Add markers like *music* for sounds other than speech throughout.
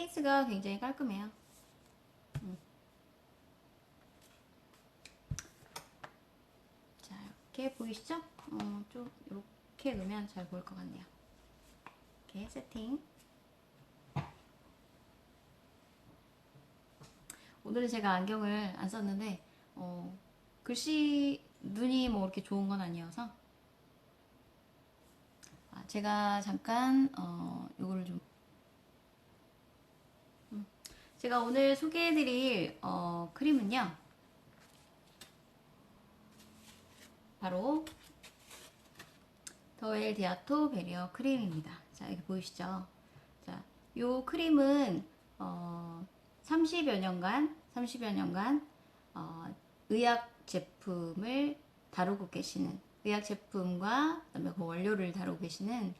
케이스가 굉장히 깔끔해요. 음. 자, 이렇게 보이시죠? 어, 좀 이렇게 놓으면 잘 보일 것 같네요. 이렇게 세팅. 오늘은 제가 안경을 안 썼는데 어, 글씨 눈이 뭐 이렇게 좋은 건 아니어서 아, 제가 잠깐 어, 요거를 좀 음, 제가 오늘 소개해드릴 어, 크림은요 바로 더웰 디아토 베리어 크림입니다. 자 여기 보이시죠? 자, 요 크림은 어, 30여 년간 30여 년간 어, 의학 제품을 다루고 계시는 의학 제품과 그다음에 그 원료를 다루고 계시는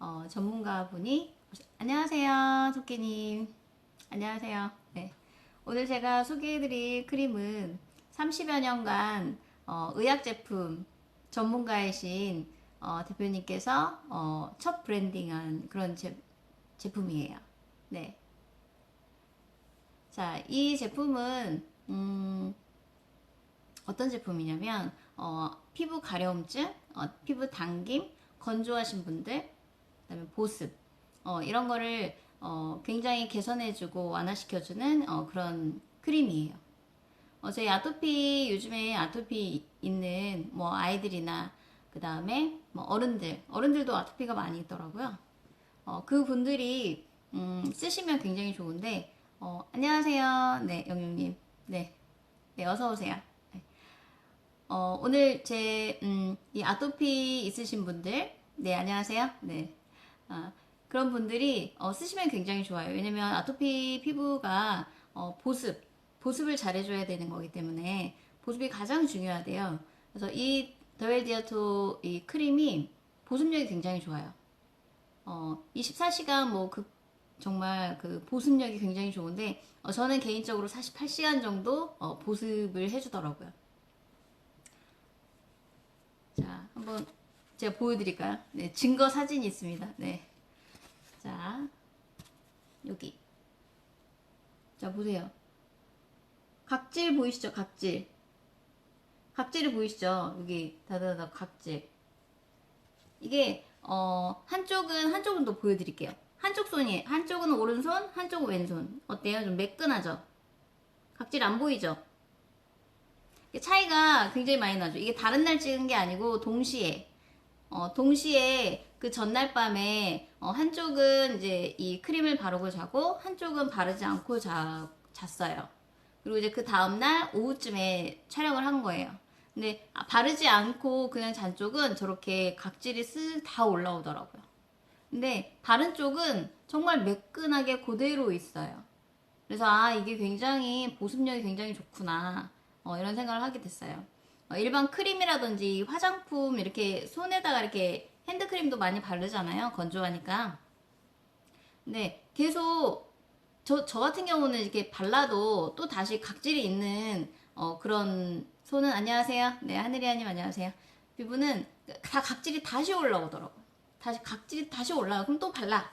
어, 전문가분이 안녕하세요 토끼님 안녕하세요 네. 오늘 제가 소개해드릴 크림은 30여 년간 어, 의학 제품 전문가이신 어, 대표님께서 어, 첫 브랜딩한 그런 제, 제품이에요 네. 자, 이 제품은 음, 어떤 제품이냐면 어, 피부 가려움증, 어, 피부 당김, 건조하신 분들, 그다음에 보습 어, 이런 거를 어, 굉장히 개선해주고 완화시켜주는 어, 그런 크림이에요. 어, 저희 아토피 요즘에 아토피 있는 뭐 아이들이나 그 다음에 뭐 어른들 어른들도 아토피가 많이 있더라고요. 어, 그 분들이 음, 쓰시면 굉장히 좋은데 어, 안녕하세요. 네, 영육님. 네. 네, 어서 오세요. 네. 어, 오늘 제, 음, 이 아토피 있으신 분들, 네, 안녕하세요. 네. 아, 그런 분들이, 어, 쓰시면 굉장히 좋아요. 왜냐면 아토피 피부가, 어, 보습, 보습을 잘해줘야 되는 거기 때문에, 보습이 가장 중요하대요. 그래서 이 더웰디아토 이 크림이 보습력이 굉장히 좋아요. 어, 24시간 뭐 그 정말 그 보습력이 굉장히 좋은데 어, 저는 개인적으로 48시간 정도 어, 보습을 해주더라고요. 자, 한번 제가 보여드릴까요? 네, 증거 사진이 있습니다. 네, 자 여기 자 보세요. 각질 보이시죠? 각질. 각질이 보이시죠? 여기 다다다 각질. 이게 어 한쪽은 한쪽은 또 보여드릴게요. 한쪽 손이 한쪽은 오른손, 한쪽은 왼손. 어때요? 좀 매끈하죠? 각질 안 보이죠? 차이가 굉장히 많이 나죠. 이게 다른 날 찍은 게 아니고 동시에 어, 동시에 그 전날 밤에 어, 한쪽은 이제 이 크림을 바르고 자고 한쪽은 바르지 않고 자, 잤어요. 그리고 이제 그 다음날 오후쯤에 촬영을 한 거예요. 근데 아, 바르지 않고 그냥 잔 쪽은 저렇게 각질이 쓱 다 올라오더라고요. 근데 바른 쪽은 정말 매끈하게 그대로 있어요. 그래서 아 이게 굉장히 보습력이 굉장히 좋구나 어, 이런 생각을 하게 됐어요. 어, 일반 크림이라든지 화장품 이렇게 손에다가 이렇게 핸드크림도 많이 바르잖아요. 건조하니까. 근데 계속 저, 저 같은 경우는 이렇게 발라도 또 다시 각질이 있는 어, 그런 손은 안녕하세요. 네 하늘이아님 안녕하세요. 피부는 다 각질이 다시 올라오더라고요. 다시 각질이 다시 올라요. 그럼 또 발라.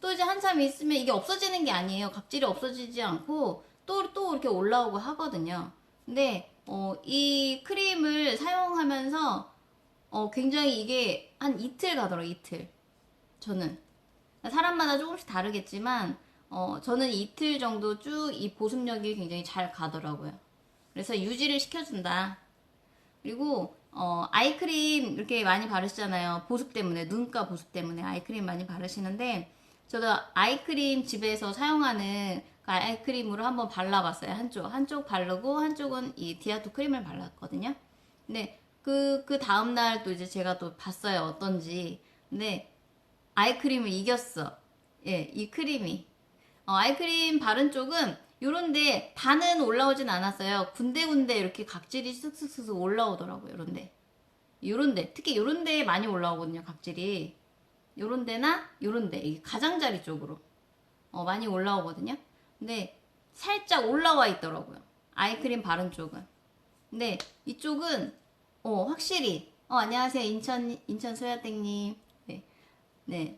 또 이제 한참 있으면 이게 없어지는 게 아니에요. 각질이 없어지지 않고 또또 이렇게 올라오고 하거든요. 근데 어, 이 크림을 사용하면서 어, 굉장히 이게 한 이틀 가더라고요. 이틀. 저는 사람마다 조금씩 다르겠지만 어, 저는 이틀 정도 쭉 이 보습력이 굉장히 잘 가더라고요. 그래서 유지를 시켜준다. 그리고 어, 아이크림 이렇게 많이 바르시잖아요. 보습 때문에, 눈가 보습 때문에 아이크림 많이 바르시는데, 저도 아이크림 집에서 사용하는 그 아이크림으로 한번 발라봤어요. 한쪽. 한쪽 바르고, 한쪽은 이 디아토 크림을 발랐거든요. 근데 그, 그 다음날 또 이제 제가 또 봤어요. 어떤지. 근데 아이크림을 이겼어. 예, 이 크림이. 어, 아이크림 바른 쪽은 요런데 다는 올라오진 않았어요. 군데군데 이렇게 각질이 쓱쓱쓱 올라오더라고요. 요런데. 요런데. 특히 요런데 많이 올라오거든요. 각질이. 요런데나 요런데. 이 가장자리 쪽으로. 어, 많이 올라오거든요. 근데 살짝 올라와 있더라고요. 아이크림 바른 쪽은. 근데 이쪽은 어, 확실히 어, 안녕하세요. 인천 인천 소야땡님. 네. 네.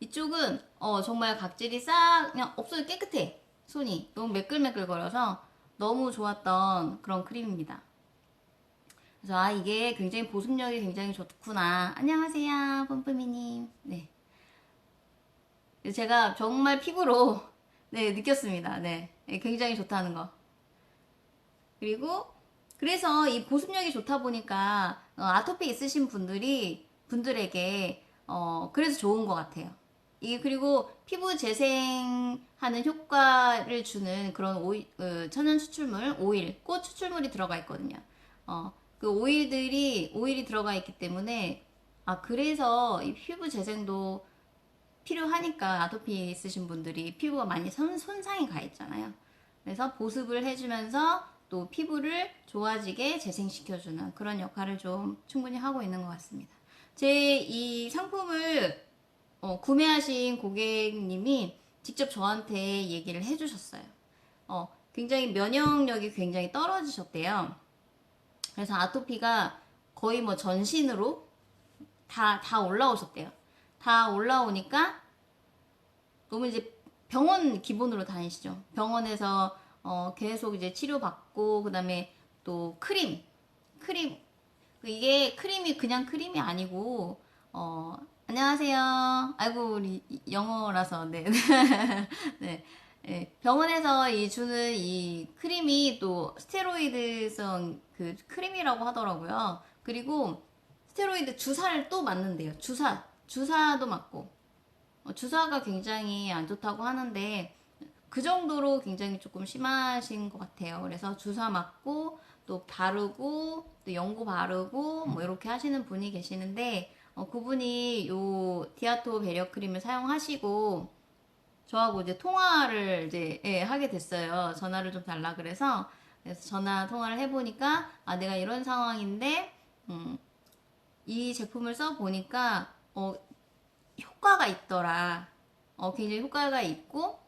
이쪽은 어 정말 각질이 싹 그냥 없어도 깨끗해 손이 너무 매끌매끌거려서 너무 좋았던 그런 크림입니다. 그래서 아 이게 굉장히 보습력이 굉장히 좋구나. 안녕하세요 뿜뿜이님. 네. 제가 정말 피부로 네 느꼈습니다. 네 네, 굉장히 좋다는 거. 그리고 그래서 이 보습력이 좋다 보니까 어, 아토피 있으신 분들이 분들에게 어 그래서 좋은 것 같아요. 이게 그리고 피부 재생하는 효과를 주는 그런 오일, 어, 천연 추출물, 오일, 꽃 추출물이 들어가 있거든요. 어, 그 오일들이 오일이 들어가 있기 때문에 아 그래서 이 피부 재생도 필요하니까 아토피 있으신 분들이 피부가 많이 손, 손상이 가 있잖아요. 그래서 보습을 해주면서 또 피부를 좋아지게 재생시켜주는 그런 역할을 좀 충분히 하고 있는 것 같습니다. 제 이 상품을 어, 구매하신 고객님이 직접 저한테 얘기를 해주셨어요. 어, 굉장히 면역력이 굉장히 떨어지셨대요. 그래서 아토피가 거의 뭐 전신으로 다, 다 올라오셨대요. 다 올라오니까 너무 이제 병원 기본으로 다니시죠. 병원에서 어, 계속 이제 치료받고, 그 다음에 또 크림, 크림. 이게 크림이 그냥 크림이 아니고, 어, 안녕하세요. 아이고, 우리 영어라서, 네. *laughs* 네. 네. 병원에서 이 주는 이 크림이 또 스테로이드성 그 크림이라고 하더라고요. 그리고 스테로이드 주사를 또 맞는데요. 주사. 주사도 맞고. 어, 주사가 굉장히 안 좋다고 하는데 그 정도로 굉장히 조금 심하신 것 같아요. 그래서 주사 맞고 또 바르고 또 연고 바르고 뭐 이렇게 하시는 분이 계시는데 어, 그분이 요 디아토 배려 크림을 사용하시고 저하고 이제 통화를 이제 예, 하게 됐어요. 전화를 좀 달라 그래서 그래서 전화 통화를 해보니까 아 내가 이런 상황인데 음, 이 제품을 써 보니까 어, 효과가 있더라. 어, 굉장히 효과가 있고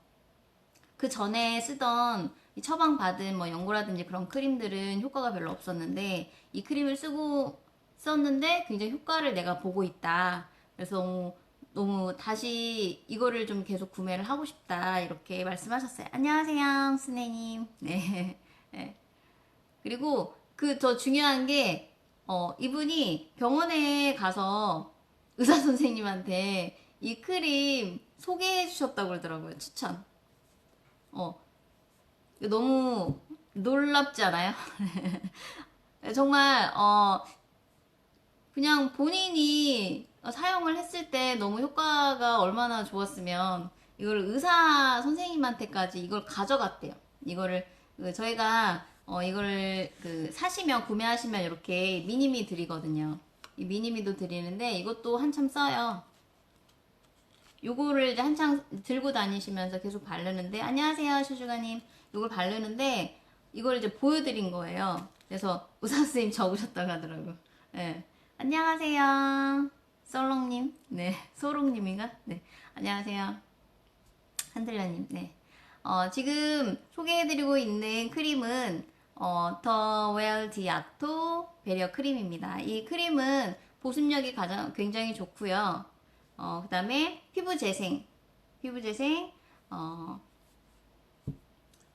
그 전에 쓰던 이 처방 받은 뭐 연고라든지 그런 크림들은 효과가 별로 없었는데 이 크림을 쓰고 썼는데 굉장히 효과를 내가 보고 있다. 그래서 너무, 너무 다시 이거를 좀 계속 구매를 하고 싶다. 이렇게 말씀하셨어요. 안녕하세요, 스네님. *laughs* 네. 네. 그리고 그 더 중요한 게, 어, 이분이 병원에 가서 의사 선생님한테 이 크림 소개해 주셨다고 그러더라고요. 추천. 어. 너무 놀랍지 않아요? *laughs* 정말, 어, 그냥 본인이 사용을 했을 때 너무 효과가 얼마나 좋았으면 이걸 의사 선생님한테까지 이걸 가져갔대요. 이거를 그 저희가 어 이거를 그 사시면 구매하시면 이렇게 미니미 드리거든요. 이 미니미도 드리는데 이것도 한참 써요. 요거를 이제 한창 들고 다니시면서 계속 바르는데 안녕하세요 슈슈가님 이걸 바르는데 이걸 이제 보여드린 거예요. 그래서 선생님 적으셨다고 하더라고. 네. 안녕하세요 썰롱님 네 소롱님인가 네 안녕하세요 한들려님 네 어, 지금 소개해드리고 있는 크림은 어, 더웰 디아토 배려 크림입니다. 이 크림은 보습력이 가장 굉장히 좋고요. 어, 그 다음에 피부 재생, 피부 재생, 어,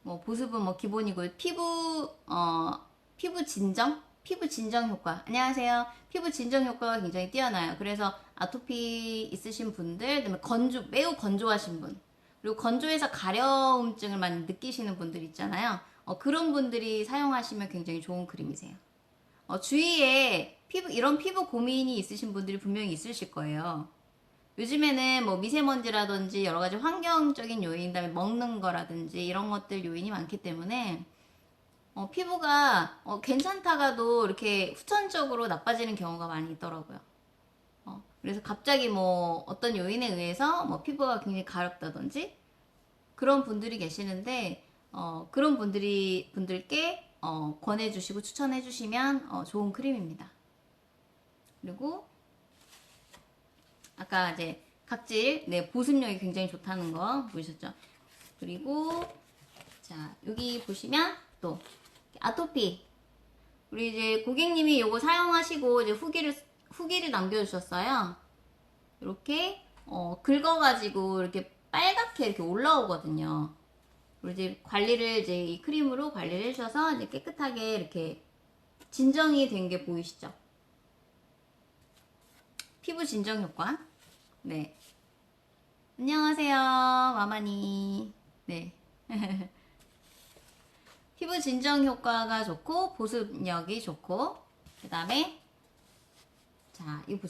뭐 보습은 뭐 기본이고 피부 어, 피부 진정, 피부 진정 효과. 안녕하세요. 피부 진정 효과가 굉장히 뛰어나요. 그래서 아토피 있으신 분들, 그다음에 건조 매우 건조하신 분, 그리고 건조해서 가려움증을 많이 느끼시는 분들 있잖아요. 어, 그런 분들이 사용하시면 굉장히 좋은 크림이세요. 어, 주위에 피부, 이런 피부 고민이 있으신 분들이 분명히 있으실 거예요. 요즘에는 뭐 미세먼지라든지 여러 가지 환경적인 요인, 그다음에 먹는 거라든지 이런 것들 요인이 많기 때문에 어, 피부가 어, 괜찮다가도 이렇게 후천적으로 나빠지는 경우가 많이 있더라고요. 어, 그래서 갑자기 뭐 어떤 요인에 의해서 뭐 피부가 굉장히 가렵다든지 그런 분들이 계시는데 어, 그런 분들이 분들께 어, 권해주시고 추천해주시면 어, 좋은 크림입니다. 그리고 아까 이제 각질 네 보습력이 굉장히 좋다는 거 보셨죠? 그리고 자 여기 보시면 또 아토피 우리 이제 고객님이 요거 사용하시고 이제 후기를 후기를 남겨주셨어요. 이렇게 어, 긁어가지고 이렇게 빨갛게 이렇게 올라오거든요. 이제 관리를 이제 이 크림으로 관리를 해주셔서 이제 깨끗하게 이렇게 진정이 된 게 보이시죠? 피부 진정 효과. 네. 안녕하세요, 마마니. 네. *laughs* 피부 진정 효과가 좋고 보습력이 좋고 그 다음에 자 이거 보세요.